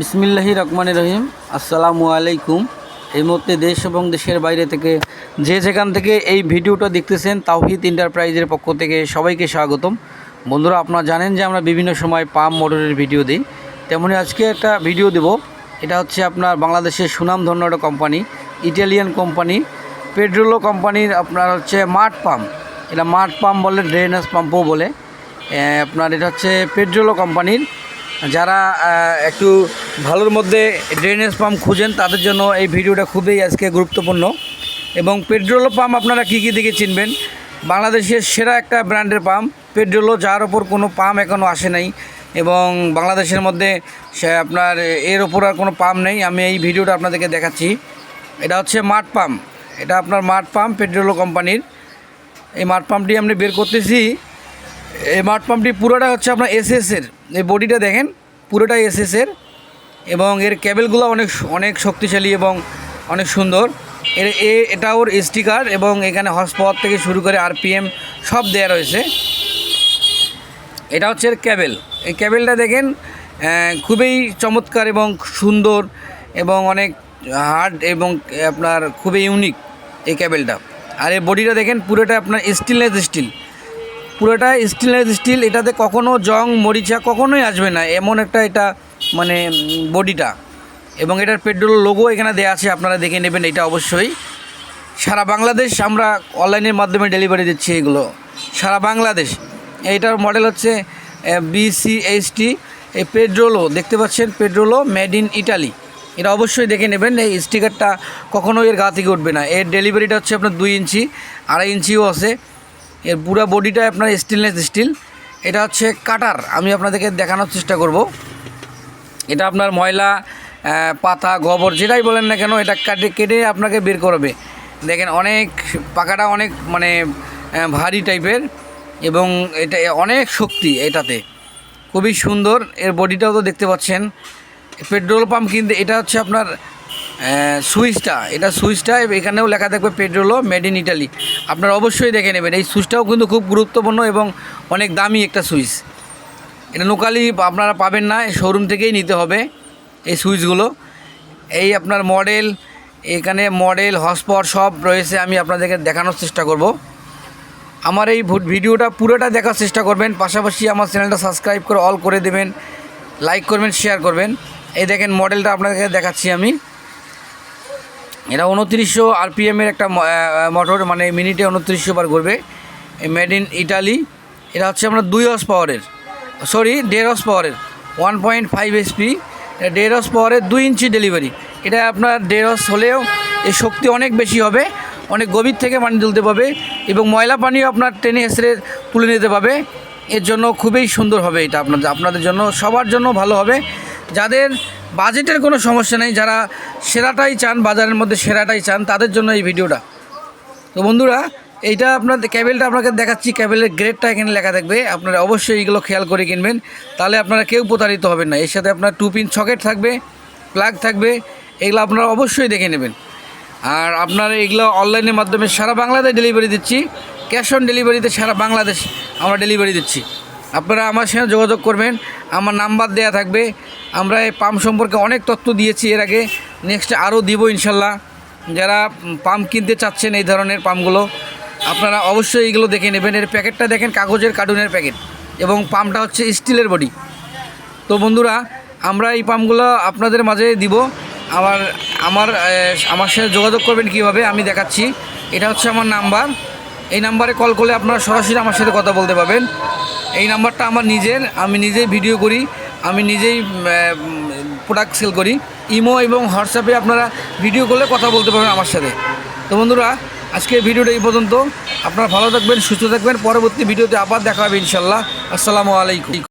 বিসমিল্লাহি রহমান রহিম। আসসালামু আলাইকুম। এই মুহূর্তে দেশ এবং দেশের বাইরে থেকে যে যেখান থেকে এই ভিডিওটা দেখতেছেন, তাওহিদ এন্টারপ্রাইজের পক্ষ থেকে সবাইকে স্বাগতম। বন্ধুরা, আপনারা জানেন যে আমরা বিভিন্ন সময় পাম মোটরের ভিডিও দিই। তেমনি আজকে একটা ভিডিও দেব। এটা হচ্ছে আপনার বাংলাদেশের সুনামধন্য একটা কোম্পানি, ইটালিয়ান কোম্পানি পেট্রোলো কোম্পানির আপনার হচ্ছে মাঠ পাম্প এটা মাঠ পাম্প বলে, ড্রেনেজ পাম্পও বলে। আপনার এটা হচ্ছে পেট্রোলো কোম্পানির। যারা একটু ভালোর মধ্যে ড্রেনেজ পাম্প খুঁজেন, তাদের জন্য এই ভিডিওটা খুবই আজকে গুরুত্বপূর্ণ। এবং পেট্রোল পাম্প আপনারা কী কী দিকে চিনবেন? বাংলাদেশের সেরা একটা ব্র্যান্ডের পাম্প পেট্রোলও যার ওপর কোনো পাম্প এখনও আসে নাই। এবং বাংলাদেশের মধ্যে সে আপনার এর ওপর আর কোনো পাম্প নেই, আমি এই ভিডিওটা আপনাদেরকে দেখাচ্ছি। এটা হচ্ছে মাঠ পাম্প এটা আপনার মাঠ পাম্প পেট্রোলো কোম্পানির। এই মাঠ পাম্পটি আমরা বের করতেছি। এই মাঠ পাম্পটি পুরোটা হচ্ছে আপনার এসএসের এই বডিটা দেখেন, পুরোটাই এসএসের এবং এর কেবেলগুলো অনেক অনেক শক্তিশালী এবং অনেক সুন্দর। এর এ, এটা ওর স্টিকার এবং এখানে হর্স থেকে শুরু করে আরপিএম সব দেওয়া রয়েছে। এটা হচ্ছে এর ক্যাবেল এই ক্যাবেলটা দেখেন খুবই চমৎকার এবং সুন্দর এবং অনেক হার্ড এবং আপনার খুবই ইউনিক এই ক্যাবেলটা আর এই বডিটা দেখেন, পুরোটা আপনার স্টিলনেস স্টিল। পুরোটা স্টিলনেস স্টিল, এটাতে কখনো জং মরিচা কখনোই আসবে না। এমন একটা এটা মানে বডিটা। এবং এটার পেট্রোল লোগো এখানে দেওয়া আছে, আপনারা দেখে নেবেন এটা অবশ্যই। সারা বাংলাদেশ আমরা অনলাইনের মাধ্যমে ডেলিভারি দিচ্ছি এগুলো। সারা বাংলাদেশ। এইটার মডেল হচ্ছে বিসিএইচটি এই পেট্রোলো দেখতে পাচ্ছেন পেট্রোলো মেড ইন ইটালি এটা অবশ্যই দেখে নেবেন, এই স্টিকারটা কখনো এর গা থেকে উঠবে না। এর ডেলিভারিটা হচ্ছে আপনার দুই ইঞ্চি, আড়াই ইঞ্চিও আছে। এর পুরো বডিটা আপনার স্টিলনেস স্টিল এটা হচ্ছে কাটার, আমি আপনাদেরকে দেখানোর চেষ্টা করব। এটা আপনার ময়লা পাতা, গোবর, যেটাই বলেন না কেন, এটা কাটে কেটে আপনাকে বের করবে। দেখেন অনেক পাকাটা অনেক মানে ভারী টাইপের এবং এটা অনেক শক্তি এটাতে। খুবই সুন্দর, এর বডিটাও তো দেখতে পাচ্ছেন। পেট্রোল পাম্প কিন্তু এটা হচ্ছে আপনার সুইচটা, এটা সুইচটা, এখানেও লেখা থাকবে পেট্রোলও মেড ইন ইটালি। আপনারা অবশ্যই দেখে নেবেন, এই সুইচটাও কিন্তু খুব গুরুত্বপূর্ণ এবং অনেক দামি একটা সুইচ। এটা লোকালি আপনারা পাবেন না শোরুম থেকেই নিতে হবে এই সুইচগুলো। এই আপনার মডেল এখানে মডেল হসপট সব রয়েছে, আমি আপনাদেরকে দেখানোর চেষ্টা করব। আমার এই ভিডিওটা পুরোটা দেখার চেষ্টা করবেন, পাশাপাশি আমার চ্যানেলটা সাবস্ক্রাইব করে অল করে দেবেন লাইক করবেন শেয়ার করবেন। এই দেখেন মডেলটা আপনাদেরকে দেখাচ্ছি আমি। এটা উনত্রিশশো আরপিএমের একটা মোটর মানে মিনিটে উনত্রিশশো বার ঘুরবে। মেড ইন ইটালি এটা হচ্ছে আপনার দুই হর্স পাওয়ারের সরি, দেড় হর্স পাওয়ারের ওয়ান পয়েন্ট ফাইভ এসপি দেড় হর্স পাওয়ারের দুই ইঞ্চি ডেলিভারি এটা আপনার দেড় হর্স হলেও এর শক্তি অনেক বেশি হবে, অনেক গভীর থেকে পানি তুলতে পারবে এবং ময়লা পানিও আপনার টেনে এসে তুলে নিতে পারবে এর জন্য খুবই সুন্দর হবে এটা আপনাদের আপনাদের জন্য, সবার জন্য ভালো হবে। যাদের বাজেটের কোনো সমস্যা নেই, যারা সেরাটাই চান, বাজারের মধ্যে সেরাটাই চান, তাদের জন্য এই ভিডিওটা তো বন্ধুরা এইটা আপনার ক্যাবেলটা আপনাকে দেখাচ্ছি ক্যাবেলের গ্রেডটা এখানে লেখা থাকবে। আপনারা অবশ্যই এইগুলো খেয়াল করে কিনবেন। তাহলে আপনারা কেউ প্রতারিত হবেন না। এর সাথে আপনার টু পিন সকেট থাকবে প্লাগ থাকবে, এগুলো আপনারা অবশ্যই দেখে নেবেন। আর আপনারা এগুলো অনলাইনের মাধ্যমে সারা বাংলাদেশ ডেলিভারি দিচ্ছি। ক্যাশ অন ডেলিভারিতে সারা বাংলাদেশ আমরা ডেলিভারি দিচ্ছি। আপনারা আমার সঙ্গে যোগাযোগ করবেন। আমার নাম্বার দেয়া থাকবে। আমরা এই পাম্প সম্পর্কে অনেক তথ্য দিয়েছি এর আগে। নেক্সট আরও দিব ইনশাল্লাহ। যারা পাম্প কিনতে চাচ্ছেন এই ধরনের পাম্পগুলো আপনারা অবশ্যই এইগুলো দেখে নেবেন। এর প্যাকেটটা দেখেন, কাগজের কার্টুনের প্যাকেট। এবং পাম্পটা হচ্ছে স্টিলের বডি। তো বন্ধুরা, আমরা এই পাম্পগুলো আপনাদের মাঝে দিব। আমার আমার আমার সাথে যোগাযোগ করবেন কীভাবে আমি দেখাচ্ছি। এটা হচ্ছে আমার নাম্বার। এই নাম্বারে কল করলে আপনারা সরাসরি আমার সাথে কথা বলতে পারবেন। এই নাম্বারটা আমার নিজের। আমি নিজেই ভিডিও করি। আমি নিজেই প্রোডাক্ট সেল করি। ইমো এবং হোয়াটসঅ্যাপে আপনারা ভিডিও করলে কথা বলতে পারবেন আমার সাথে। তো বন্ধুরা আজকের ভিডিওটা এই পর্যন্ত। আপনারা ভালো থাকবেন, সুস্থ থাকবেন। পরবর্তী ভিডিওতে আবার দেখা হবে ইনশাল্লাহ। আসসালামু আলাইকুম।